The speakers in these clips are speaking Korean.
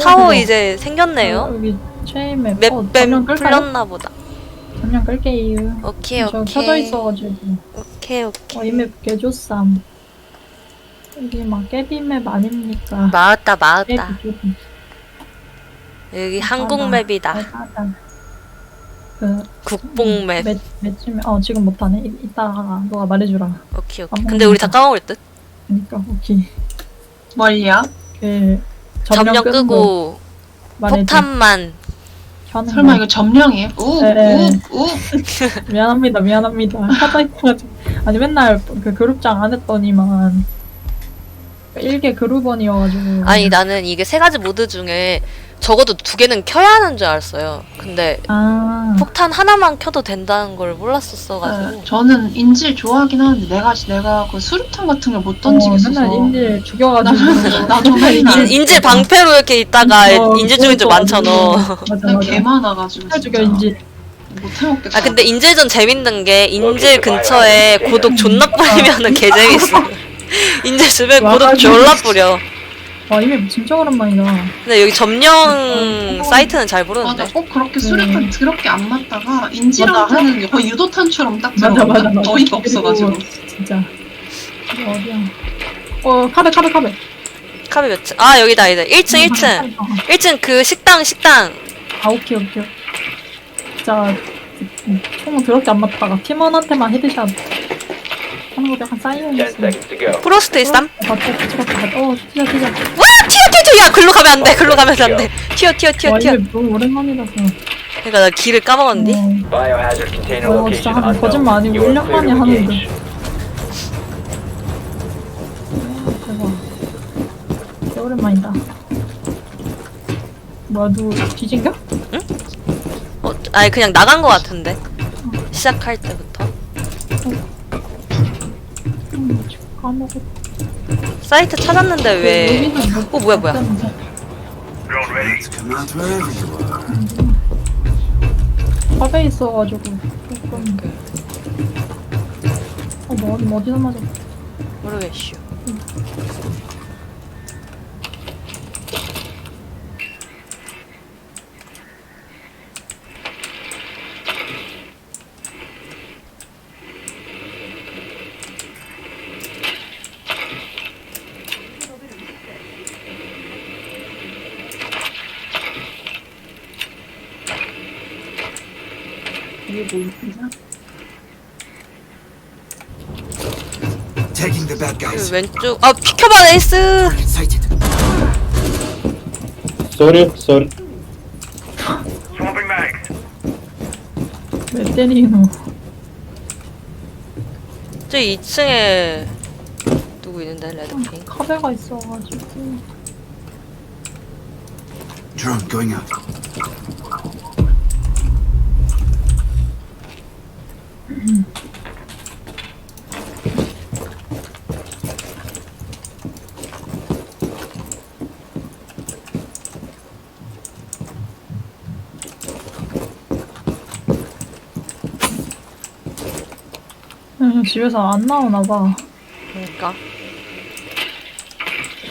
타워 그거. 이제 생겼네요. 여기 체인맵. 어, 맵뱀 전면 끌까요? 풀렸나 보다. 전면 끌게요. 오케이 저 오케이. 켜져 있어가지고. 오케이 오케이. 어, 이맵 개조쌈. 여기 막 깨비맵 아닙니까? 마았다 마았다. 여기 한국 아, 맵이다. 맞아. 그 국뽕 맵. 매, 매쯤에 어 지금 못하네. 이, 이따가 너가 말해주라. 오케이 오케이. 안 근데 우리 다. 까먹을 듯. 그러니까 오케이. 뭘요? 그 점령 끄고 말해줘. 폭탄만. 설마 거. 이거 점령이에요? 우, 네, 네. 우, 우. 미안합니다, 미안합니다. 하다 있어가지고 아니 맨날 그 그룹장 안 했더니만 일개 그룹원이어가지고 아니 나는 이게 세 가지 모드 중에 적어도 두 개는 켜야 하는 줄 알았어요. 근데 아 폭탄 하나만 켜도 된다는 걸 몰랐었어가지고. 네, 저는 인질 좋아하긴 하는데 내가 내가 그 수류탄 같은 걸못 어, 던지겠어서 맨날 인질 죽여가지고 나도 맨날 인, 인질 방패로 이렇게 있다가 어, 인질 중인줄 그러니까. 많잖아. 맞아 그냥 맞아. 개 많아가지고 다 죽여 진짜 인질. 못 해먹겠어. 아 근데 인질전 재밌는 게 인질 근처에 고독 존나 뿌리면은 개 재밌어. 인질 주변에 고독 와가지고. 졸라 뿌려. 와 이미 진짜 오랜만이다. 근데 여기 점령 사이트는 잘 모르는데. 맞아, 꼭 그렇게 수류탄 음. 더럽게 안 맞다가 인질한테는 거의 유도탄처럼 딱 맞아 맞아 들어가. 맞아. 어이가 없어가지고. 진짜 어디야? 어 카베 카베 카베. 카비 몇 층? 아 여기다 여기다. 1층 1층. 1층 그 식당 식당. 아 오케이 오케이. 진짜 음, 총 더럽게 안 맞다가 팀원한테만 헤드샷 하는 거 약간 사이언스. 10 seconds to go. 프로스트 있삼? 맞다. 어. 와 튀어 튀어 튀어 야 글로 가면 안 돼 글로 가면 안 돼 튀어 튀어 튀어 와 튀어 이게 너무 오랜만이라서. 그러니까 나 길을 까먹었니? 어, 어, 진짜 한. 거짓말 아니고 You are 1년 만에 하는데. 대박. 오랜만이다. 뭐야 누구 뒤진겨? 어 아니 그냥 나간 거 같은데 시작할 때부터 음, 까먹었. 사이트 찾았는데 왜 어, 뭐야, 뭐야. Come out wherever you are. 컵에 있어가지고 조금. 어, 뭐, 어디, 어디서 맞아? 모르겠슈 이게 뭐 있나? Taking the bad 그 guys. 왼쪽 아 비켜봐 에이스. Sorry, sorry. 왜 때리노? 저 2층에 누구 있는데 레드핑 카베가 있어가지고. Drone going out. 음, 집에서 안 나오나 봐. 그러니까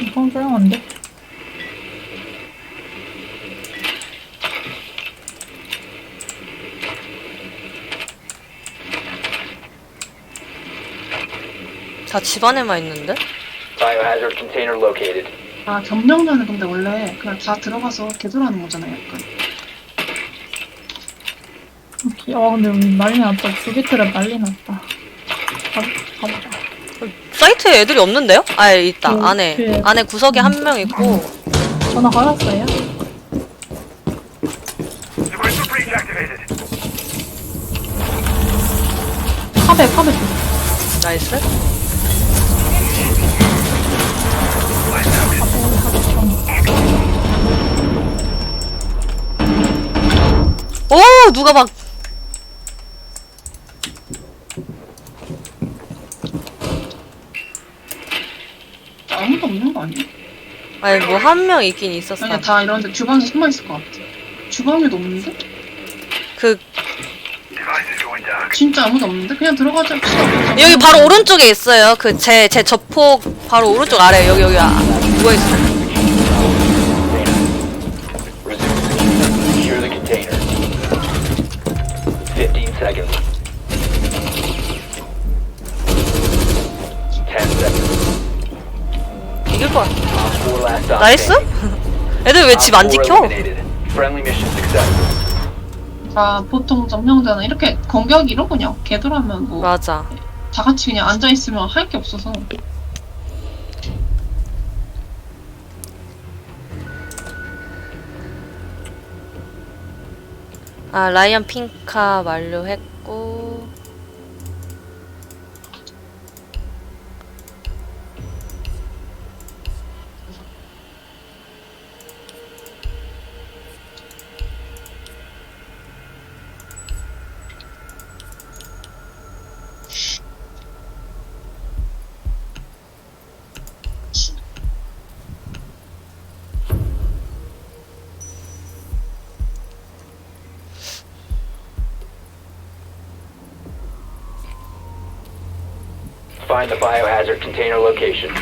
엄청 조용한데? 다 집안에만 있는데 Biohazard container located. 아 점령전은 근데 원래 그냥 다 들어가서 개돌하는 거잖아요. 약간. 기- 어, 근데 여기 난리 났다. 주비트랩 난리 났다. 가, 가보자. 사이트에 애들이 없는데요? 아 있다 그, 안에 그- 안에 구석에 한 명 있고 전화 걸었어요? 카베, 카베. 나이스 오 누가 막 아무도 없는 거 아니야? 아니 뭐 한 명 있긴 있었어 그냥 다 이런데 주방에 숨어 있을 것 같아. 주방에도 없는데? 그 진짜 아무도 없는데? 그냥 들어가자. 여기 바로 오른쪽에 있어요 그 제 제 저폭 바로 오른쪽 아래 여기 여기 아, 누워 있어 seconds. Ten seconds. 이길 것 같아. Op four last op 나이스? standing. 애들 왜 집 안 Op four 지켜? eliminated. Friendly mission successful. 자, 보통 점령자는 이렇게 공격이로 그냥 개돌하면 뭐, 맞아. 다 같이 그냥 앉아있으면 할 게 없어서. 아 라이언 핑카 완료했고 Find the biohazard container location.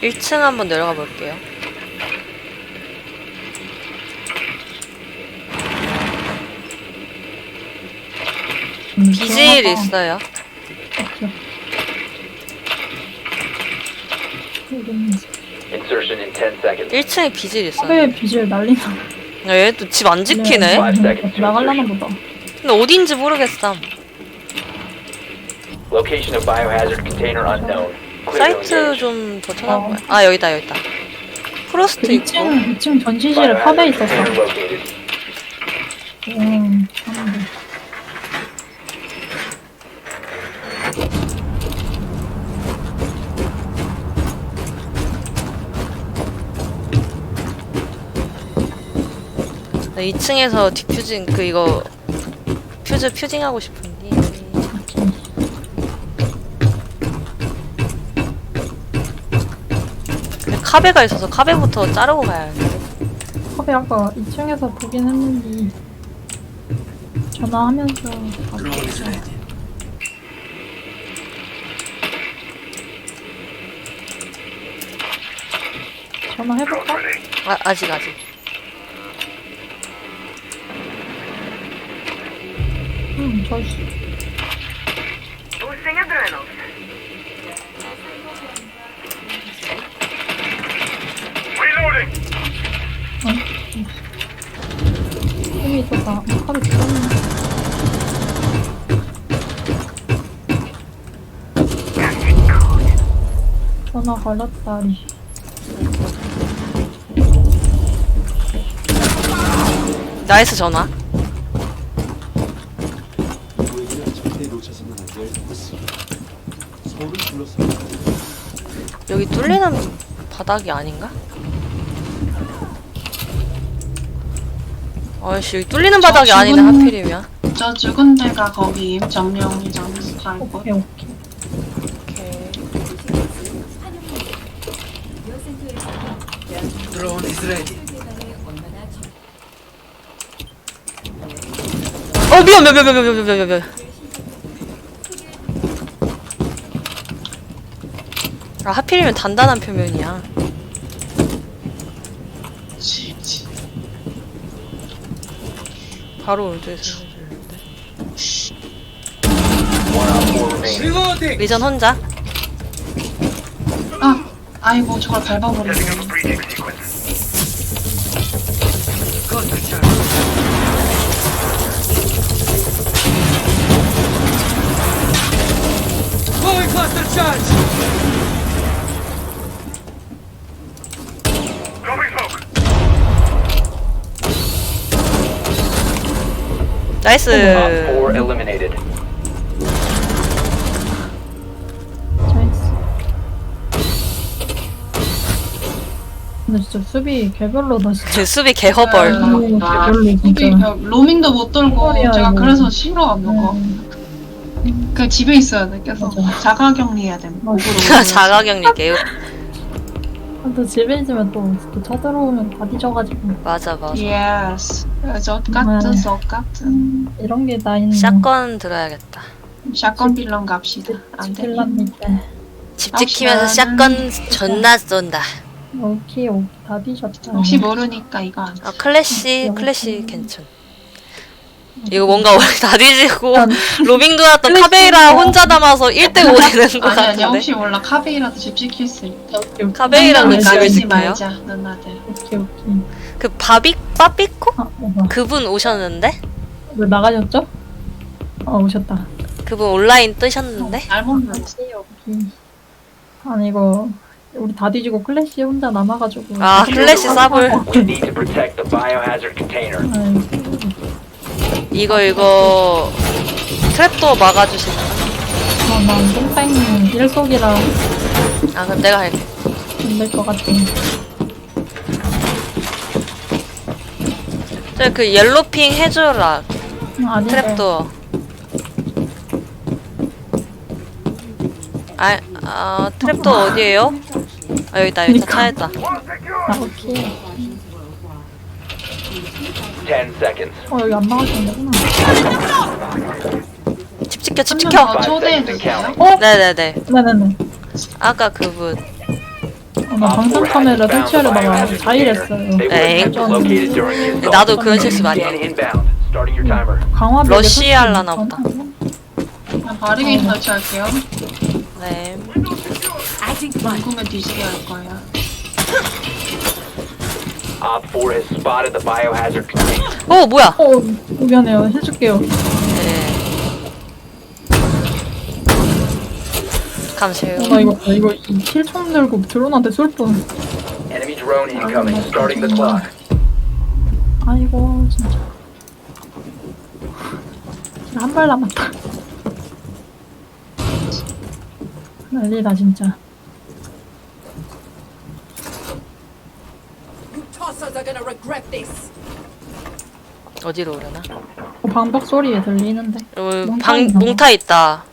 일 1층 한번 내려가 볼게요. 음, 들어가봐. 있어요. 오케이. 여기는 Insertion in 10 seconds. 1층에 비질 있어요. 컵에 비질 난리나. 야, 얘도 집 안 지키네. 나갈라나 insertion. 보다. 근데 어딘지 모르겠어. Location of biohazard container unknown. Clear to 사이트 engage. 좀더 찾아봐요. 아 여기다 여기다. 프로스트 있고 2층, 2층 전시실에 컵에 있었어. container located. 음, 하 2층에서 디퓨징 그 이거 퓨즈 퓨징 하고 싶은데 근데 카베가 있어서 카베부터 자르고 가야 돼. 컵에 아까 2층에서 보긴 했는데 전화하면서. 전화해볼까? 아, 아직 아직. 응, 저 있어. 힘이 있었다. 컵이 들었네. 전화 걸렸다리. 나이스 전화. 우리가 절대 놓쳐서는 안 될 곳이 서울을 둘러싸고 여기 뚫리는 바닥이 아닌가? 아이씨 여기 뚫리는 저 바닥이 아니네 죽은- 하필이면. 저 죽은 데가 거기 점령이잖아 살고 오케이, 오케이. ready. 어 미안 미안 미안 미안 미안 미안 미안 미안. 아 하필이면 단단한 표면이야. 바로. Reloading! 리전 혼자. 아 아이고 저걸 밟아버리네. Going 나이스. Four eliminated. 잘했어. 근데 진짜 수비 개별로다 진짜. 제 수비 개허벌. 아, 오, 아, 별로 여기 진짜. 로밍도 못 돌고 헐이야, 제가 이거. 그래서 싫어 이거 음, 그냥 집에 있어야 돼 계속. 자가격리해야 돼 자가격리 개요. 또 집에 있으면 또, 또 쳐들어오면 다 뒤져가지고 맞아 맞아. 예스 저 같은 네. 저 같은 이런 게다 있는 샷건 들어야겠다. 샷건 빌런 갑시다 안 돼. 필랍니다. 집 지키면서 샷건 존나 쏜다. 오케이 오케이 다 뒤졌다. 혹시 모르니까 이거 안아 클래시 클래시 괜찮. 이거 뭔가 우리 다 뒤지고 로빙 도났던 클래시 카베이라 뭐? 혼자 남아서 1대5 되는 것 아니 아니 같은데. 혹시 몰라 카베이라도 집 지킬 수 있다 오케이, 오케이. 카베이라도 집을 지켜요? 말자 누나들 오케이 오케이. 그 바비 빠삐코 아. 그분 오셨는데? 왜 나가셨죠? 어 오셨다. 그분 온라인 뜨셨는데? 잘못 눌렀어 오케이. 아니 이거 우리 다 뒤지고 클래시 혼자 남아가지고. 아, 클래시 싸볼. We need to protect the biohazard container. 아이고, 이거 이거 트랩도 막아주시나? 난 똥땡 일속이라 아 그럼 내가 할게. 안될것 같아. 저그 옐로핑 해주라 아니 트랩도. 아, 아 트랩도 어디에요? 아 여기다 여기다 차였다. 아 오케이. 10 seconds. 어 여기 안 나가시면 되구나. 집 지켜 집한 지켜. 초대해도 돼요? 어? 네네네. 네네네. 아까 그분 어, 나 방송 카메라 설치하려 다가 자일했어요. They were 에잉. located during the assault. 나도 그런 실수 많이 해. Scan inbound. Starting your timer. 강화벽에 러쉬 할라나 보다. 그냥 바리게이트 설치할게요 네. 궁금해 뒤지게 할 거야 Op 4 has spotted the biohazard container. 어 뭐야? 어 미안해요. 해줄게요. 네. 감사해요. 어, 나 이거 이거 이 킬총 들고 드론한테 쏠 뻔. Enemy drone incoming. Starting the clock. 아이고 진짜. 한 발 남았다. 난리다 진짜. Tossers are gonna regret this. 어디로 오려나? 어, 방벽 소리에 들리는데. 어, 몽타 방 봐. 몽타 있다.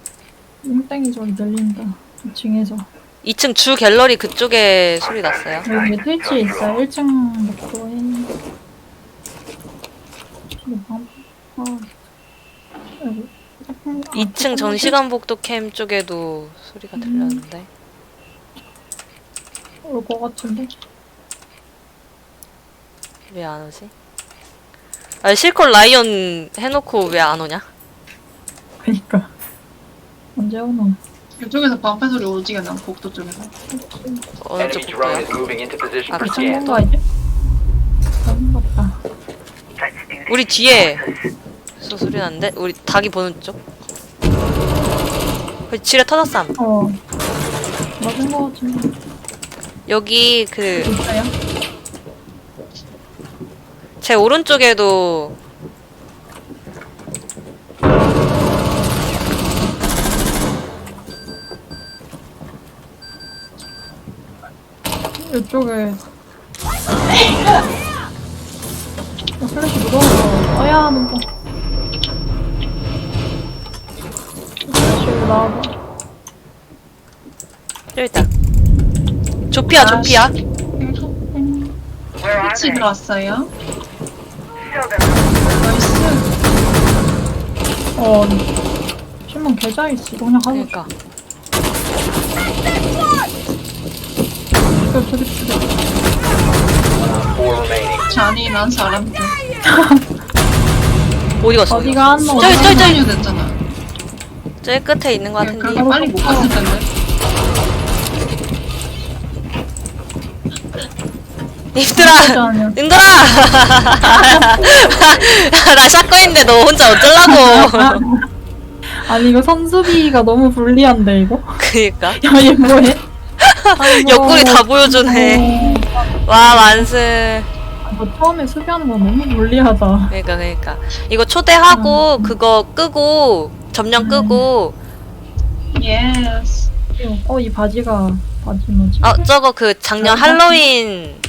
뭉땡이 소리 들린다. 2층에서. 2층 주 갤러리 그쪽에 소리 났어요. 여기 트위치 있어요. 1층 복도에. 이거 방, 아. 아이고. 2층 전시관 복도 캠 쪽에도 소리가 들렸는데. 올것 같은데. 왜 안 오지? 아 실컷 라이언 해놓고 왜 안 오냐? 그니까. 언제 오노? 이쪽에서 방패 소리 오지게 난 복도 쪽에서 어느 쪽 drone 복도야? is moving into position 아, for 그쪽 scan. 건가 이제? 그런 것 같다. 우리 뒤에 소 소리 나는데? 우리 닭이 보는 쪽? 그 지뢰 터졌삼. 어. 맞은 것 같은데. 여기 그 진짜요? 제 오른쪽에도 이쪽에. 어, 무서워서 떠야 하는 거. 슬래시 여기 나와봐. 여기 있다. 조피아 조피아. 같이 들어왔어요 나이스 어. 신문 계좌 있어. 이거 그냥 가서 그러니까 죽여, 죽여, 죽여. 4 remaining. 잔인한 사람들 어디 갔어? 어디가 안 나와? 저기, 저기, 저기. 유 됐잖아 저기 끝에 있는 것 같은데. 빨리 못 갔을 텐데 님들아. 님들아. 나 샷건인데 너 혼자 어쩌려고? 아니 이거 선수비가 너무 불리한데 이거? 그니까 야얘 뭐해? 아이고. 옆구리 다 보여주네. 어, 와 만슬. 이거 처음에 수비하는 거 너무 불리하다. 그러니까 그러니까 이거 초대하고 그거 끄고 점령 끄고 예스 어이 바지가 바지 뭐지? 어 저거 그 작년 할로윈